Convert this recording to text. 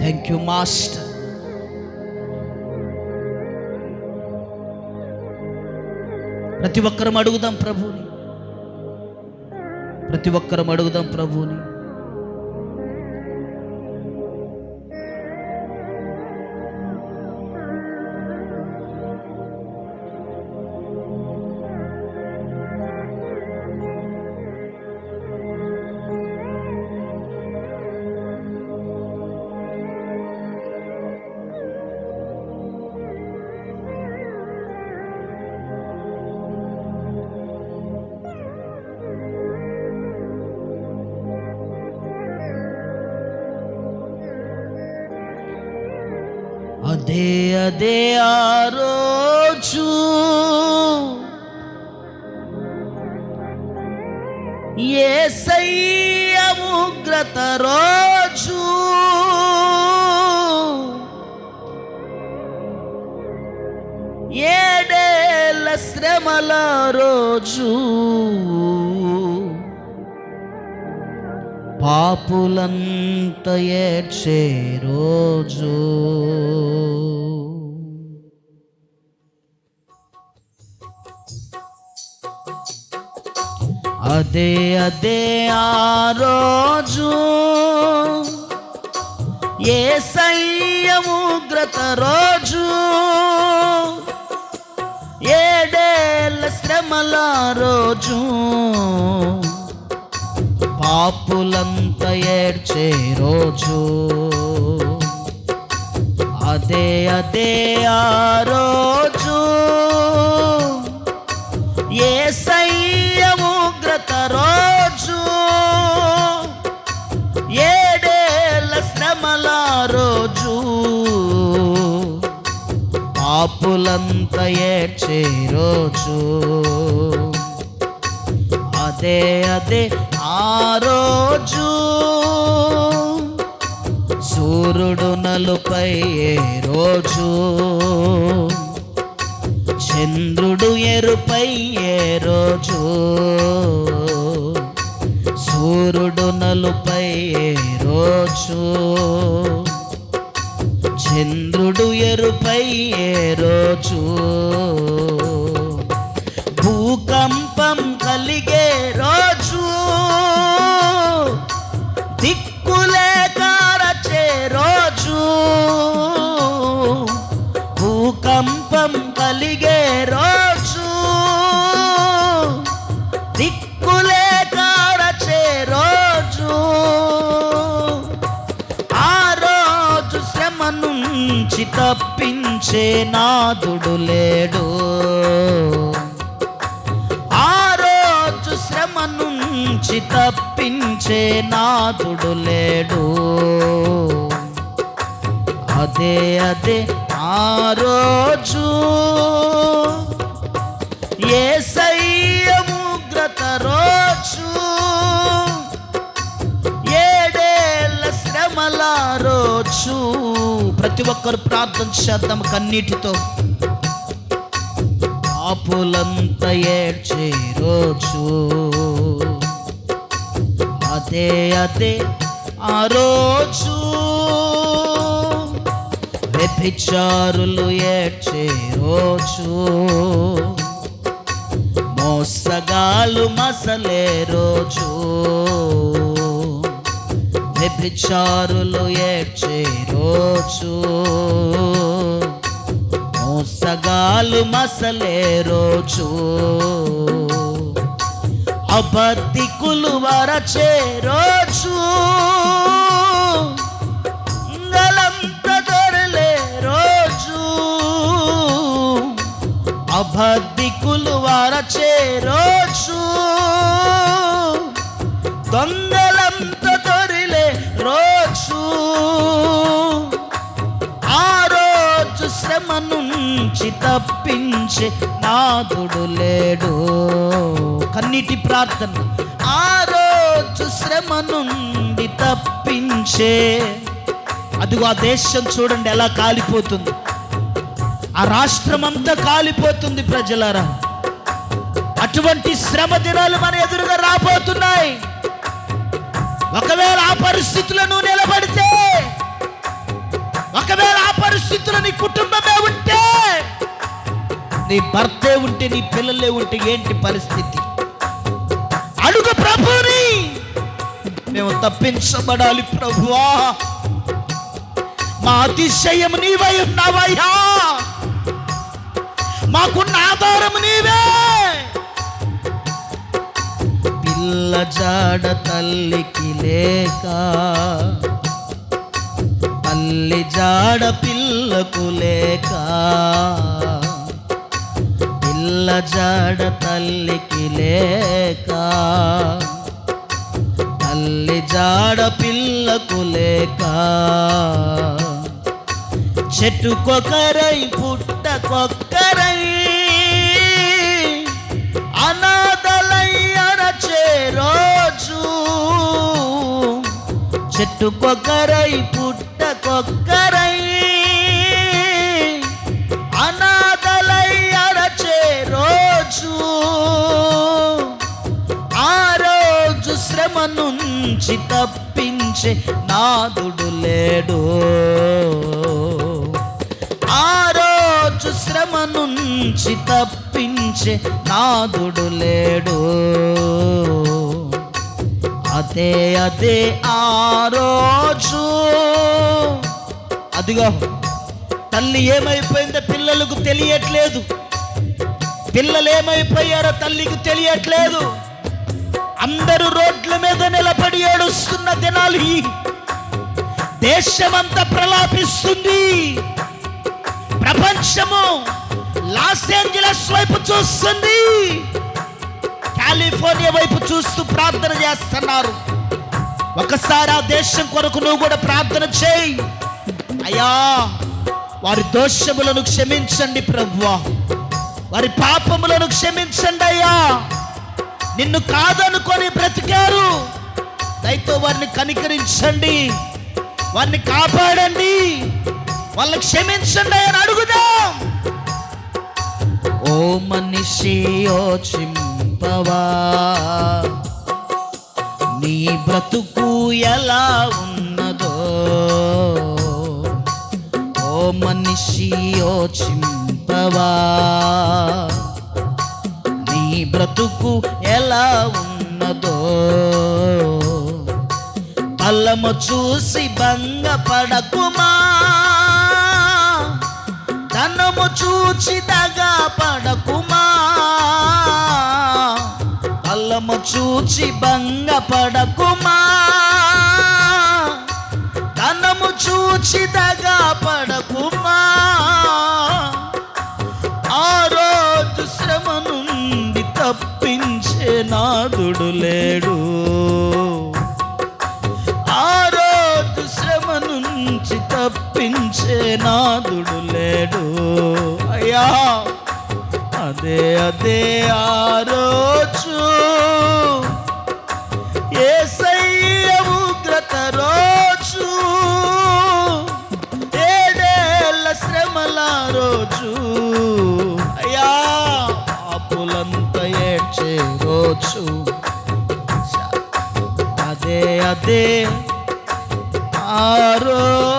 Thank you master ప్రతి ఒక్కరం అడుగుదాం ప్రభుని ప్రతి ఒక్కరం అడుగుదాం ప్రభుని అదే ఆ రోజు? ఏ సయ్యముగ్రత రోజు? ఏడేళ్ళ శ్రమల రోజు? పాపులంత ఏడ్చే రోజు? అదే అదే ఆ రోజు ఏ సయ్యముగ్రత రోజు. ఏడేళ్ళ శ్రమల రోజు. పాపులంత ఏడ్చే రోజు. అదే అదే ఆ రోజు. పాపులంత ఏడ్చే రోజు. అదే అదే ఆ రోజు. సూర్యుడు నలుపై ఏ రోజు. చంద్రుడు ఎరుపై ఏ రోజు. సూర్యుడు నలుపై ఏ రోజు. చంద్రుడు ఎరుపై ఏ రోజు భూకంపం కలిగే నుంచి తప్పించే నాదుడు లేడు. ఆ రోజు శ్రమ నుంచి తప్పించే నాదుడు లేడు. అదే అదే ఆ రోజు ఒక్కరు ప్రార్థన చేద్దాం కన్నీటితో. పాపులంత ఏడ్చే రోజు. అదే అదే ఆ రోజు. వ్యభిచారులు ఏడ్చే రోజు. మోసగాలు మసలే రోజు. వ్యభిచారులు ఏడ్చే రోజు. మోసగాలు మసలే రోజు. అబద్ధికులు వరచే రోజు. గలంత దొరలే రోజు. అబద్ధికులు వరచే రోజు. దొంగలంత నుంచి తప్పించే నాదుడు లేడు. కన్నీటి ప్రార్థన ఆ రోజు శ్రమ నుండి తప్పించే. అదిగో ఆ దేశం చూడండి ఎలా కాలిపోతుంది. ఆ రాష్ట్రం అంతా కాలిపోతుంది ప్రజలారా. అటువంటి శ్రమ దినాలు మన ఎదురుగా రాబోతున్నాయి. ఒకవేళ ఆ పరిస్థితులను నిలబడితే స్థితిలో నీ కుటుంబమే ఉంటే నీ భర్తే ఉంటే నీ పిల్లలే ఉంటే ఏంటి పరిస్థితి? అడుగు ప్రభుని! మేము తప్పించబడాలి ప్రభువా! మా అతిశయం నీవై ఉన్నావయ్యా! మాకున్న ఆధారం నీవే! పిల్ల జాడ తల్లికి లేక తల్లి జాడ పిల్లకు లేక పిల్ల జాడ తల్లికి లేక తల్లి జాడ పిల్లకు లేక చెట్టుకొకరై పుట్టకొక్కరై అనాథలై అరచే రోజు చెట్టుకొకరై ఒక్కరై అనాథలై రోజు ఆ రోజు శ్రమ నుంచి తప్పించే నాదుడు లేడు. ఆ రోజు శ్రమ నుంచి తప్పించే నాదుడు లేడు. అదే అదే ఆ రోజు అదిగో తల్లి ఏమైపోయిందో పిల్లలకు తెలియట్లేదు. పిల్లలు ఏమైపోయారో తల్లికి తెలియట్లేదు. అందరూ రోడ్ల మీద నిలబడి ఏడుస్తున్న దినాలు దేశమంతా ప్రలాపిస్తుంది. ప్రపంచము లాస్ ఏంజలస్ వైపు చూస్తుంది. కాలిఫోర్నియా వైపు చూస్తూ ప్రార్థన చేస్తున్నారు. ఒకసారి ఆ దేశం కొరకు నువ్వు కూడా ప్రార్థన చేయి. అయ్యా వారి దోషములను క్షమించండి ప్రభువా. వారి పాపములను క్షమించండి అయ్యా. నిన్ను కాదనుకొని బ్రతికారు. దయతో వారిని కనికరించండి. వారిని కాపాడండి. వాళ్ళని క్షమించండి అని అడుగుదాం. ఓ మనిషి యోచింపవా నీ బ్రతుకు ఎలా ఉన్నదో. మనిషి యోచింపవా? నీ బ్రతుకు ఎలా ఉన్నదో? అల్లము చూసి భంగపడకుమా? ధనము చూచి దగా పడకుమా అల్లము చూచి భంగపడకుమా? చూచి దగా పడకుమా? ఆ రోజు శ్రమ నుండి తప్పించే నాదుడు లేడు. ఆ రోజు శ్రమ నుంచి తప్పించే నాదుడు లేడు. అయ్యా అదే అదే ఆ రోజు రోజు. అయ్యా పాపులంతా ఏడ్చే రోజు. అదే అదే ఆ రోజు.